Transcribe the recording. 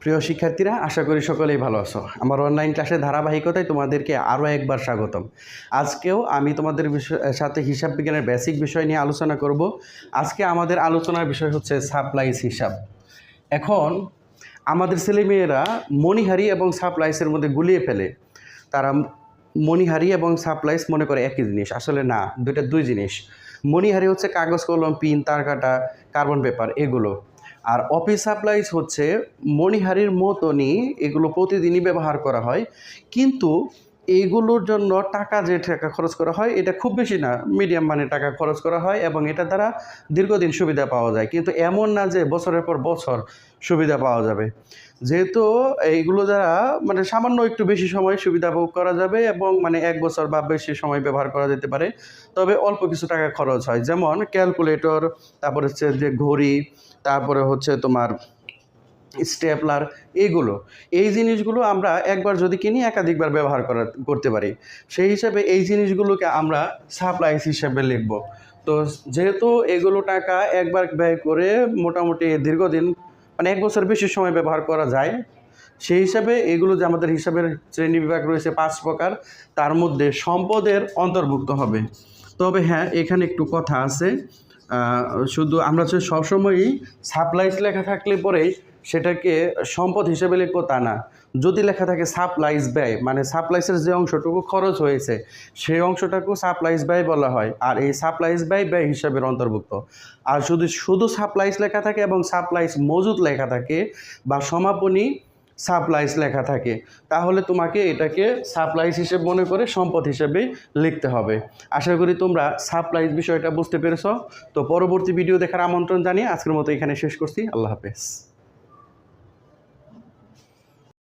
প্রিয় শিক্ষার্থীরা, আশা করি সকলেই ভালো আছো। আমার অনলাইন ক্লাসের ধারাবাহিকতায় তোমাদেরকে আরও একবার স্বাগতম। আজকেও আমি তোমাদের সাথে হিসাব বিজ্ঞানের বেসিক বিষয় নিয়ে আলোচনা করব। আজকে আমাদের আলোচনার বিষয় হচ্ছে সাপ্লাইস হিসাব। এখন, আমাদের ছেলেমেয়েরা মণিহারি এবং সাপ্লাইসের মধ্যে গুলিয়ে ফেলে। তারা মণিহারি এবং সাপ্লাইস মনে করে একই জিনিস, আসলে না, দুইটা দুই জিনিস। মণিহারি হচ্ছে কাগজ, কলম, পিন তার কাটা কার্বন পেপার এগুলো। আর অফিস সাপ্লাইজ হচ্ছে মণিহারির মতনই এগুলো প্রতিদিনই ব্যবহার করা হয়। কিন্তু এইগুলোর জন্য টাকা যে টাকা খরচ করা হয়, এটা খুব বেশি না। মিডিয়াম মানে টাকা খরচ করা হয় এবং এটা দ্বারা দীর্ঘদিন সুবিধা পাওয়া যায়। কিন্তু এমন না যে বছরের পর বছর সুবিধা পাওয়া যাবে। যেহেতু এইগুলো দ্বারা মানে সামান্য একটু বেশি সময় সুবিধা ভোগ করা যাবে এবং মানে এক বছর বা বেশি সময় ব্যবহার করা যেতে পারে। তবে অল্প কিছু টাকা খরচ হয়। যেমন ক্যালকুলেটর তারপর হচ্ছে যে ঘড়ি, তারপরে হচ্ছে তোমার স্টেপলার এইগুলো এই জিনিসগুলো আমরা একবার যদি কিনি, একাধিকবার ব্যবহার করা, করতে পারি। সেই হিসাবে এই জিনিসগুলোকে আমরা সাপ্লাইস হিসাবে লিখব। তো যেহেতু এগুলো টাকা একবার ব্যয় করে মোটামুটি দীর্ঘদিন মানে এক বছর বেশি সময় ব্যবহার করা যায়, সেই হিসাবে এগুলো যে আমাদের হিসাবের শ্রেণি বিভাগ রয়েছে পাঁচ প্রকার, তার মধ্যে সম্পদের অন্তর্ভুক্ত হবে। তবে হ্যাঁ এখানে একটু কথা আছে। শুধু আমরা হচ্ছে সবসময়ই সাপ্লাইস লেখা থাকলে পরেই সেটাকে সম্পদ হিসেবে লিখব তা না। যদি লেখা থাকে সাপ্লাইস ব্যয় মানে সাপ্লাইসের যে অংশটুকু খরচ হয়েছে, সেই অংশটাকেও সাপ্লাইস ব্যয় বলা হয়। আর এই সাপ্লাইস ব্যয় ব্যয় হিসাবের অন্তর্ভুক্ত। আর শুধু শুধু সাপ্লাইস লেখা থাকে এবং সাপ্লাইস মজুদ লেখা থাকে বা সমাপনী সাপ্লাইস লেখা থাকে। তাহলে তোমাকে এটাকে সাপ্লাইস হিসেবে মনে করে সম্পদ হিসেবে লিখতে হবে। আশা করি তোমরা সাপ্লাইস বিষয়টা বুঝতে পেরেছ। তো পরবর্তী ভিডিও দেখার আমন্ত্রণ জানিয়ে আজকের মতো এখানে শেষ করছি। আল্লাহ হাফেজ।